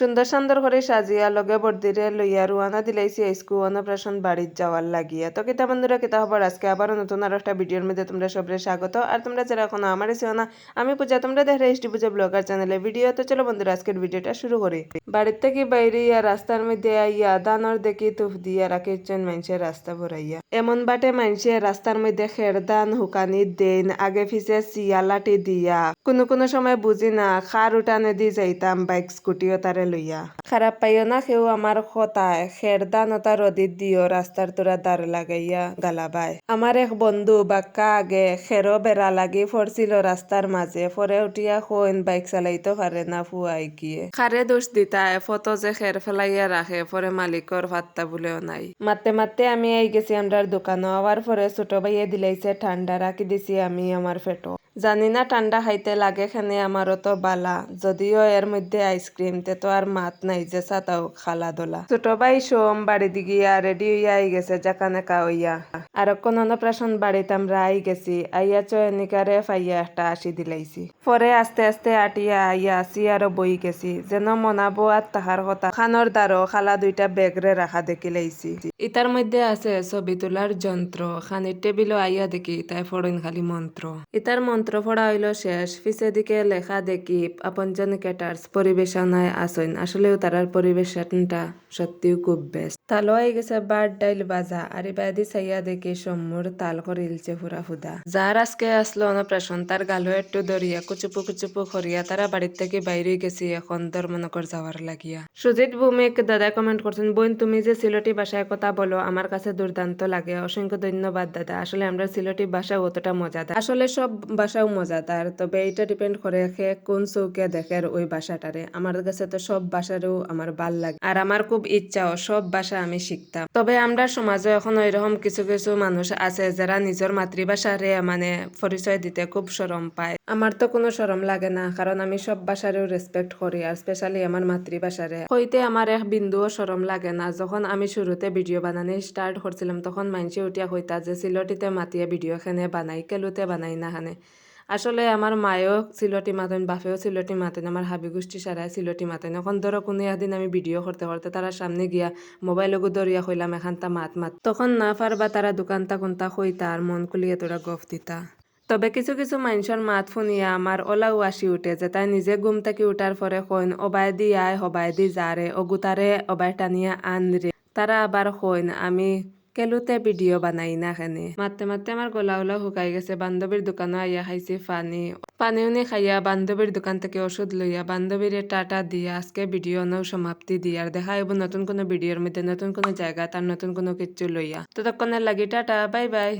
সুন্দর সুন্দর করে সাজিয়া লগে বর্দিরে লইয়া রুয়ানা দিলাইছি আইসকু অন্নপ্রাশন বাড়ির যাওয়ার লাগিয়া। তো কিতা বন্ধুরা কিতা হবার আজকে আবারও নতুন আর একটা ভিডিওর মধ্যে তোমরা সবরে স্বাগত। আর তোমরা যারা এখনও আমার এসেও না, আমি পূজা, তোমরা দেখে এসটি পূজা ব্লগার চ্যানেলে ভিডিও। তো চলো বন্ধুরা, আজকের ভিডিওটা শুরু করি। বাড়ির থেকে বাইরে ইয়া রাস্তার মধ্যে আইয়া দানর দেখি তুফ দিয়া রাখিছেন মানুষের রাস্তা ভরাইয়া। এমন বাটে মানুষের রাস্তার মধ্যে খের দান, হুকানি দেন, আগে পিছে সিয়া লাঠি দিয়া। কোনো কোনো সময় বুঝি না খার উঠানে দি যাইতাম বাইক, স্কুটিও তারে লইয়া। খারাপ পাইও না সেও আমার কথায় খের দান ওটা রদিত দিও রাস্তার তোরা দাঁড় লাগাইয়া গালাবাই আমার এক বন্ধু বাক্কা আগে খেরো বেড়া লাগি ফরছিল রাস্তার মাঝে ফরে উঠিয়া কইন বাইক চালাইতে পারে না ফুয়াই গিয়ে খারে দোষ দিতায় ফটো যে খের ফেলাইয়া রাখে ফরে মালিকর ভাত্তা বলেও নাই। মাতে মাতে আমি আই গেছি আমরার দোকানে আবার পরে ছোট ভাইয়ে দিলাইছে ঠান্ডা রাখি দিছি আমি আমার ফেটো। জানি না ঠান্ডা খাইতে লাগে খানে আমারও তো বালা। যদিও এর মধ্যে আইসক্রিম তে তো আর মাত নাই যে সাতাও খালা দোলা। ছোট ভাই সোম বাড়ি দিগিয়া রেডি হইয়া আই গেছে জাকানে কাউইয়া আর কোন অন্নপ্রাশন বাড়িতে আমরা আই গেছি, আইয়া চয়নিকারে ফাইয়া একটা আসি দিলাইছি। পরে আস্তে আস্তে আটিয়া আইয়া আসি আরও বই গেছি, যেন মনাবো আর তাহার কথা। খানোর দ্বারো খালা দুইটা বেগরে রাখা দেখি লাইছি। ইতার মধ্যে আছে ছবি তোলার যন্ত্র খানির টেবিলও আইয়া দেখি, তাই ফড়ইন খালি মন্ত্র ইতার মন্ত্র পড়া হইল শেষ। পিছে দিকে লেখা দেখি আপনজন ক্যাটার্স পরিবেশনায় আসইন। আসলেও তারার পরিবেশনটা সত্যিও খুব বেস্ট তালো আই গেছে বাট ডাইল বাজা, আর ইবাদি চাইয়া দেখি সম্মুর তাল করিলছে ফুরা ফুদা। যার আজকে আসলো অন্নপ্রাশন তার গালো একটু দরিয়া কুচুপু কুচুপু করিয়া তারা বাড়ির থেকে বাইরে গেছি এখন ধর্মনগর যাওয়ার লাগিয়া। সুজিত ভৌমিক দাদা কমেন্ট করছেন বোন, তুমি যে সিলটি ভাষায় কথা বলো আমার কাছে দুর্দান্ত লাগে। অসংখ্য ধন্যবাদ দাদা। আসলে আমরা সিলটি ভাষা অতটা মজাদার আসলে সব ভাষাও মজাদার তবে এটা ডিপেন্ড করে সে কোন চৌকে দেখে ওই ভাষাটারে আমার কাছে তো সব ভাষারও আমার ভালো লাগে আর আমার খুব ইচ্ছাও সব ভাষা আমি শিখতাম। তবে আমরা সমাজে এখন ওইরকম কিছু কিছু মানুষ আছে যারা নিজের মাতৃভাষারে মানে পরিচয় দিতে খুব সরম পায়। আমার তো কোনো সরম লাগে না, কারণ আমি সব ভাষারেও রেসপেক্ট করি আর স্পেশালি আমার মাতৃভাষারে। হইতে আমার এক বিন্দুও সরম লাগে না। যখন আমি শুরুতে ভিডিও বানানি স্টার্ট করছিলাম, তখন মানুষে উঠিয়া কইতা যে সিলটিতে মাতিয়ে ভিডিও খানে বানাই, কেলুতে বানাই না খানে আসলে আমার মায়েও সিলটি মাতেন, বাপেও সিলটি মাতেন, আমার হাবি গোষ্ঠী সারাই সিলটি মাতেন। এখন ধরো কোনো একদিন আমি ভিডিও করতে করতে তারা সামনে গিয়া মোবাইলগো দরিয়া কইলাম এখানটা মাত মাত। তখন না পারবা তারা দোকানটা কোনটা কইতা আর মন খুলিয়ে তোরা গফ দিতা। তবে কিছু কিছু মানুষের মাত শুনিয়া আমার ওলাও আসি উঠে যে তাই নিজে ঘুম থেকে উঠার পরে কইন, অবাই দি আয় হবাই দি যারে অগুতারে অবাই টানিয়া আন রে তারা আবার কইন, আমি কেলুতে ভিডিও বানাই না খানে। মাতে মাতে আমার গলা ওলা শুকাই গেছে বান্ধবীর দোকানও আইয়া খাইছি পানি। পানি উনি খাইয়া বান্ধবীর দোকান থেকে ওষুধ লইয়া বান্ধবীর টাটা দিয়া, আজকে ভিডিও নৌ সমাপ্তি দিয়া আর দেখা এবং নতুন কোনো ভিডিওর মধ্যে, নতুন কোনো জায়গা তার নতুন কোনো কিছু লইয়া ততক্ষণের লাগি টাটা, বাই বাই।